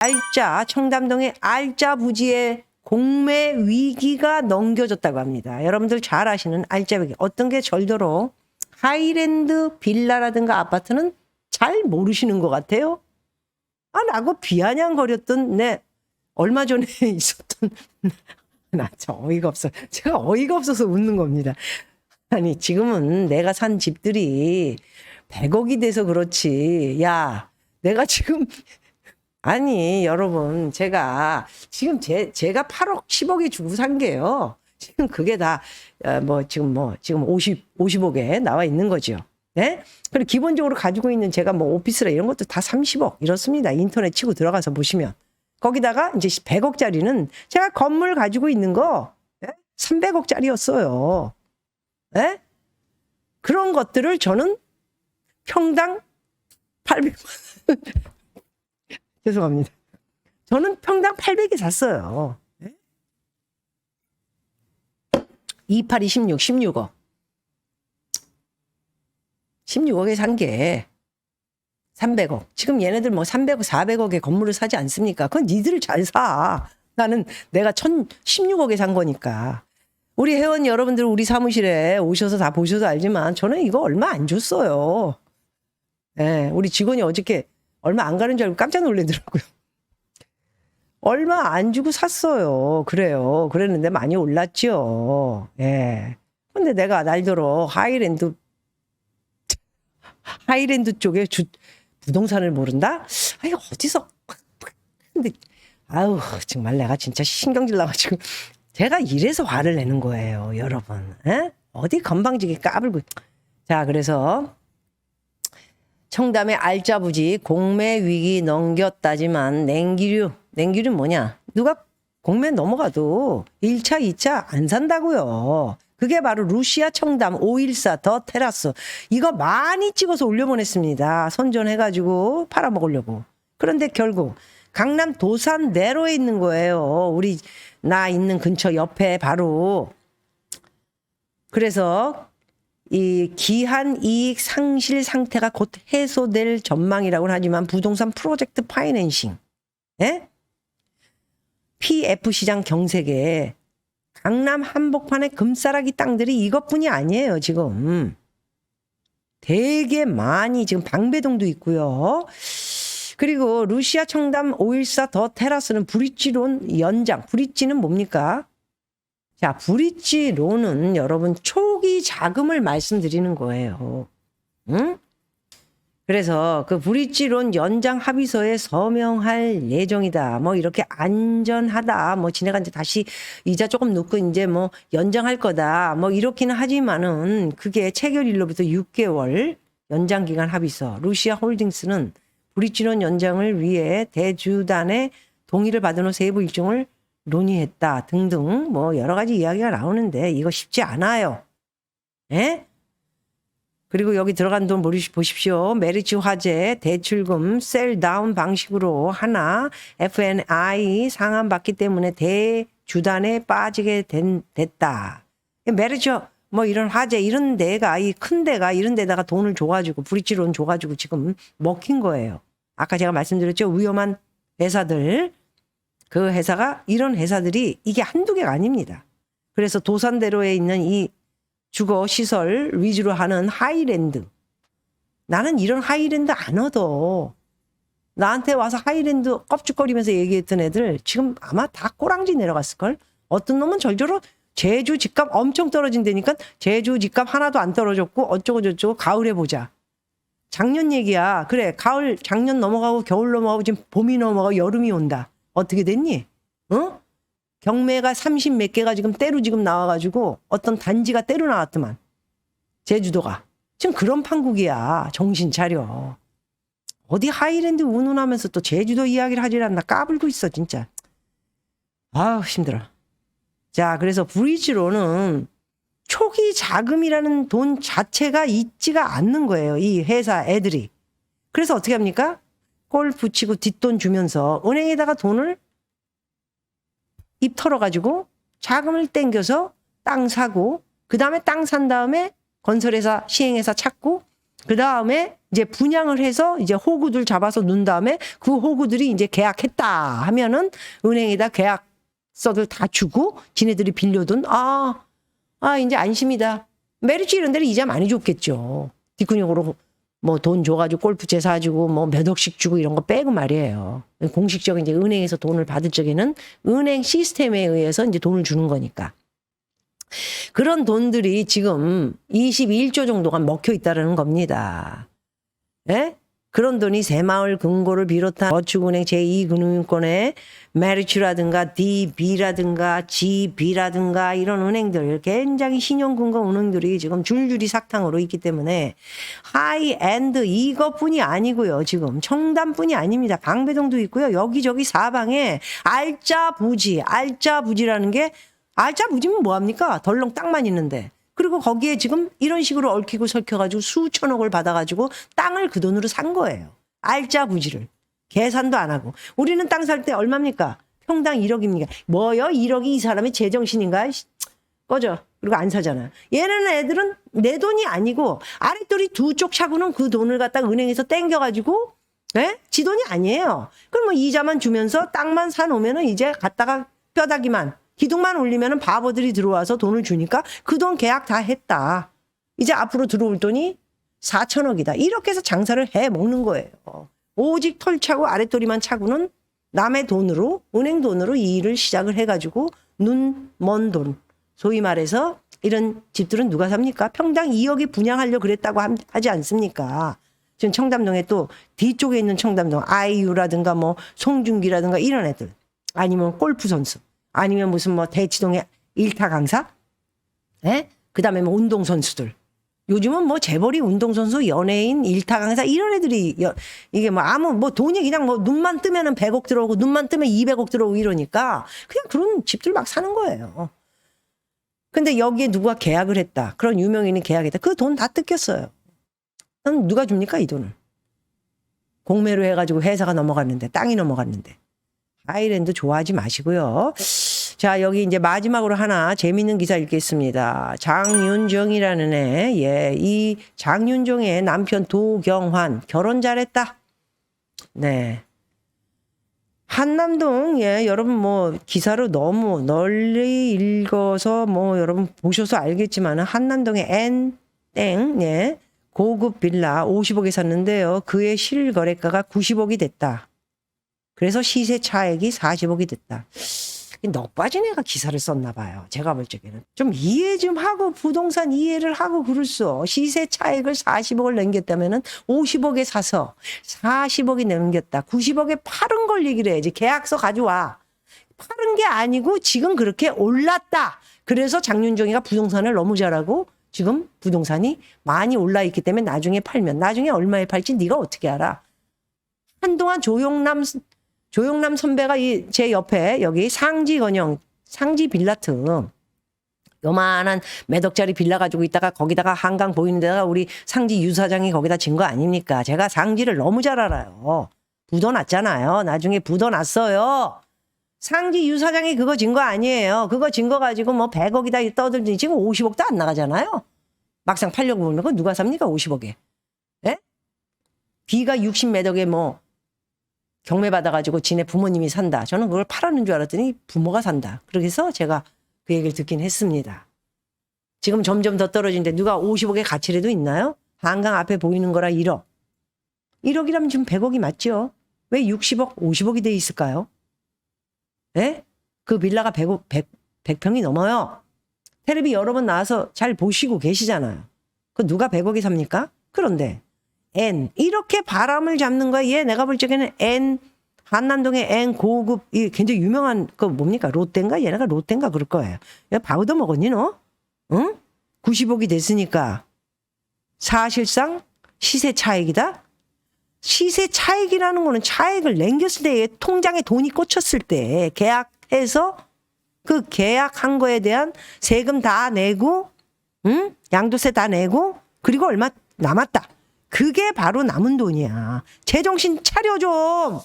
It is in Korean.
알짜 청담동의 알짜 부지의 공매 위기가 넘겨졌다고 합니다. 여러분들 잘 아시는 알짜 위기. 어떤 게 절도로 하이랜드 빌라라든가 아파트는 잘 모르시는 것 같아요. 아, 라고 비아냥거렸던 내 얼마 전에 있었던 나저 어이가 없어. 제가 어이가 없어서 웃는 겁니다. 아니, 지금은 내가 산 집들이 100억이 돼서 그렇지. 야, 내가 지금 아니, 여러분, 제가 지금 제, 제가 8억, 10억에 주고 산 게요. 지금 그게 다, 어, 뭐, 지금 뭐, 지금 50, 50억에 나와 있는 거죠. 네? 그리고 기본적으로 가지고 있는 제가 뭐 오피스라 이런 것도 다 30억 이렇습니다. 인터넷 치고 들어가서 보시면. 거기다가 이제 100억짜리는 제가 건물 가지고 있는 거 300억짜리였어요. 예? 그런 것들을 저는 평당 800만 죄송합니다. 저는 평당 800에 샀어요. 28, 26, 16억. 16억에 산 게 300억. 지금 얘네들 뭐 300억, 400억에 건물을 사지 않습니까? 그건 니들 잘 사. 나는 내가 1016억에 산 거니까. 우리 회원 여러분들 우리 사무실에 오셔서 다 보셔서 알지만 저는 이거 얼마 안 줬어요. 예, 우리 직원이 어저께 얼마 안 가는 줄 알고 깜짝 놀라더라고요. 얼마 안 주고 샀어요. 그래요. 그랬는데 많이 올랐죠. 예. 근데 내가 날더러 하이랜드, 하이랜드 쪽에 주, 부동산을 모른다? 아니, 어디서. 근데, 아우, 정말 내가 진짜 신경질 나가지고. 제가 이래서 화를 내는 거예요, 여러분. 에? 어디 건방지게 까불고. 자, 그래서 청담의 알짜부지 공매 위기 넘겼다지만 냉기류, 냉기류 뭐냐? 누가 공매 넘어가도 1차, 2차 안 산다고요. 그게 바로 루시아 청담 514 더 테라스. 이거 많이 찍어서 올려보냈습니다. 선전해가지고 팔아먹으려고. 그런데 결국 강남 도산 내로에 있는 거예요. 우리 나 있는 근처 옆에 바로. 그래서 이 기한 이익 상실 상태가 곧 해소될 전망이라고는 하지만 부동산 프로젝트 파이낸싱, 예? PF 시장 경색에 강남 한복판의 금싸라기 땅들이 이것뿐이 아니에요 지금 되게 많이 지금 방배동도 있고요. 그리고 루시아 청담 514 더 테라스는 브릿지론 연장. 브릿지는 뭡니까? 자, 브릿지 론은 여러분 초기 자금을 말씀드리는 거예요. 응? 그래서 그 브릿지론 연장 합의서에 서명할 예정이다. 뭐 이렇게 안전하다. 뭐 지내가 이제 다시 이자 조금 넣고 이제 뭐 연장할 거다. 뭐 이렇기는 하지만은 그게 체결일로부터 6개월 연장 기간 합의서. 루시아 홀딩스는 브릿지론 연장을 위해 대주단의 동의를 받은 후 세부 일정을 논의했다 등등 뭐 여러 가지 이야기가 나오는데 이거 쉽지 않아요. 예? 그리고 여기 들어간 돈 보십시오. 메리츠 화재 대출금 셀 다운 방식으로 하나 FNI 상환받기 때문에 대주단에 빠지게 된, 됐다. 메리츠 뭐 이런 화재 이런 데가 이 큰 데가 이런 데다가 돈을 줘가지고 브릿지론 줘가지고 지금 먹힌 거예요. 아까 제가 말씀드렸죠. 위험한 회사들 그 회사가 이런 회사들이 이게 한두 개가 아닙니다. 그래서 도산대로에 있는 이 주거 시설 위주로 하는 하이랜드. 나는 이런 하이랜드 안 얻어. 나한테 와서 하이랜드 껍죽거리면서 얘기했던 애들 지금 아마 다 꼬랑지 내려갔을걸? 어떤 놈은 절저로 제주 집값 엄청 떨어진다니까 제주 집값 하나도 안 떨어졌고 어쩌고 저쩌고 가을에 보자. 작년 얘기야. 그래 가을 작년 넘어가고 겨울 넘어가고 지금 봄이 넘어가고 여름이 온다. 어떻게 됐니? 어? 경매가 30 몇 개가 지금 때로 지금 나와가지고 어떤 단지가 때로 나왔더만. 제주도가. 지금 그런 판국이야. 정신 차려. 어디 하이랜드 운운하면서 또 제주도 이야기를 하질 않나 까불고 있어 진짜. 아우 힘들어. 자 그래서 브리지로는 초기 자금이라는 돈 자체가 있지가 않는 거예요. 이 회사 애들이. 그래서 어떻게 합니까? 골 붙이고 뒷돈 주면서 은행에다가 돈을 입 털어가지고 자금을 땡겨서 땅 사고 그 다음에 땅 산 다음에 건설회사 시행회사 찾고 그 다음에 이제 분양을 해서 이제 호구들 잡아서 눈 다음에 그 호구들이 이제 계약했다 하면은 은행에다 계약서들 다 주고 지네들이 빌려둔 아, 아, 이제 안심이다. 메리츠 이런 데는 이자 많이 줬겠죠. 뒷근육으로 뭐 돈 줘가지고 골프채 사주고 뭐 몇 억씩 주고 이런 거 빼고 말이에요. 공식적인 이제 은행에서 돈을 받을 적에는 은행 시스템에 의해서 이제 돈을 주는 거니까. 그런 돈들이 지금 21조 정도가 먹혀 있다라는 겁니다. 예? 그런 돈이 새마을 금고를 비롯한 저축은행 제2금융권의 메리츠라든가 DB라든가 GB라든가 이런 은행들 굉장히 신용금고 은행들이 지금 줄줄이 사탕으로 있기 때문에 하이엔드 이것뿐이 아니고요. 지금 청담뿐이 아닙니다. 방배동도 있고요. 여기저기 사방에 알짜 부지, 알짜 부지라는 게 알짜 부지면 뭐합니까? 덜렁 땅만 있는데. 그리고 거기에 지금 이런 식으로 얽히고 설켜가지고 수천억을 받아가지고 땅을 그 돈으로 산 거예요. 알짜 부지를. 계산도 안 하고. 우리는 땅 살 때 얼마입니까? 평당 1억입니까? 뭐요? 1억이 이 사람의 제정신인가? 씨, 꺼져. 그리고 안 사잖아. 얘는 애들은 내 돈이 아니고 아랫돌이 두 쪽 차고는 그 돈을 갖다 은행에서 땡겨가지고 예? 지 돈이 아니에요. 그럼 뭐 이자만 주면서 땅만 사놓으면은 이제 갖다가 뼈다귀만 기둥만 올리면은 바보들이 들어와서 돈을 주니까 그 돈 계약 다 했다. 이제 앞으로 들어올 돈이 4천억이다. 이렇게 해서 장사를 해 먹는 거예요. 오직 털 차고 아랫도리만 차고는 남의 돈으로 은행 돈으로 이 일을 시작을 해가지고 눈 먼 돈. 소위 말해서 이런 집들은 누가 삽니까? 평당 2억에 분양하려고 그랬다고 함- 하지 않습니까? 지금 청담동에 또 뒤쪽에 있는 청담동 아이유라든가 뭐 송중기라든가 이런 애들 아니면 골프 선수 아니면 무슨 뭐 대치동의 일타 강사 예? 그다음에 뭐 운동 선수들 요즘은 뭐 재벌이 운동 선수, 연예인, 일타 강사 이런 애들이 여- 이게 뭐 아무 뭐 돈이 그냥 뭐 눈만 뜨면은 100억 들어오고 눈만 뜨면 200억 들어오고 이러니까 그냥 그런 집들 막 사는 거예요. 근데 여기에 누가 계약을 했다. 그런 유명인이 계약했다. 그 돈 다 뜯겼어요. 그럼 누가 줍니까 이 돈을? 공매로 해가지고 회사가 넘어갔는데 땅이 넘어갔는데 아이랜드 좋아하지 마시고요. 자, 여기 이제 마지막으로 하나 재밌는 기사 읽겠습니다. 장윤정이라는 애, 예, 이 장윤정의 남편 도경환 결혼 잘했다. 네. 한남동, 예, 여러분 뭐 기사로 너무 널리 읽어서 뭐 여러분 보셔서 알겠지만 한남동의 N 땡, 예, 고급 빌라 50억에 샀는데요. 그의 실거래가가 90억이 됐다. 그래서 시세 차액이 40억이 됐다. 넉 빠진 애가 기사를 썼나 봐요. 제가 볼 적에는. 좀 이해 좀 하고 부동산 이해를 하고 그럴수. 시세 차액을 40억을 남겼다면은 50억에 사서 40억이 남겼다. 90억에 팔은 걸 얘기를 해야지. 계약서 가져와. 파는 게 아니고 지금 그렇게 올랐다. 그래서 장윤정이가 부동산을 너무 잘하고 지금 부동산이 많이 올라 있기 때문에 나중에 팔면 나중에 얼마에 팔지 네가 어떻게 알아? 한동안 조용남 조용남 선배가 이 제 옆에 여기 상지 건영 상지 빌라 틈 요만한 몇 억짜리 빌라 가지고 있다가 거기다가 한강 보이는 데다가 우리 상지 유 사장이 거기다 진 거 아닙니까? 제가 상지를 너무 잘 알아요. 묻어놨잖아요. 나중에 묻어놨어요. 상지 유 사장이 그거 진 거 아니에요. 그거 진 거 가지고 뭐 100억이다 떠들지 지금 50억도 안 나가잖아요. 막상 팔려고 보면 그거 누가 삽니까? 50억에. 예? 비가 60몇 억에 뭐 경매 받아가지고 지네 부모님이 산다. 저는 그걸 팔았는 줄 알았더니 부모가 산다. 해서 제가 그 얘기를 듣긴 했습니다. 지금 점점 더 떨어지는데 누가 50억의 가치라도 있나요? 한강 앞에 보이는 거라 1억. 1억이라면 지금 100억이 맞죠? 왜 60억, 50억이 돼 있을까요? 예? 그 빌라가 100억, 100, 100평이 넘어요. 텔레비 여러 번 나와서 잘 보시고 계시잖아요. 그 누가 100억이 삽니까? 그런데 N 이렇게 바람을 잡는 거야. 얘 내가 볼 적에는 N 한남동의 N 고급 이 굉장히 유명한 그 뭡니까 롯데인가 얘네가 롯데인가 그럴 거예요. 야 바우더 먹었니 너? 응? 90억이 됐으니까 사실상 시세 차익이다. 시세 차익이라는 거는 차익을 남겼을 때 통장에 돈이 꽂혔을 때 계약해서 그 계약한 거에 대한 세금 다 내고 응? 양도세 다 내고 그리고 얼마 남았다. 그게 바로 남은 돈이야. 제정신 차려 좀.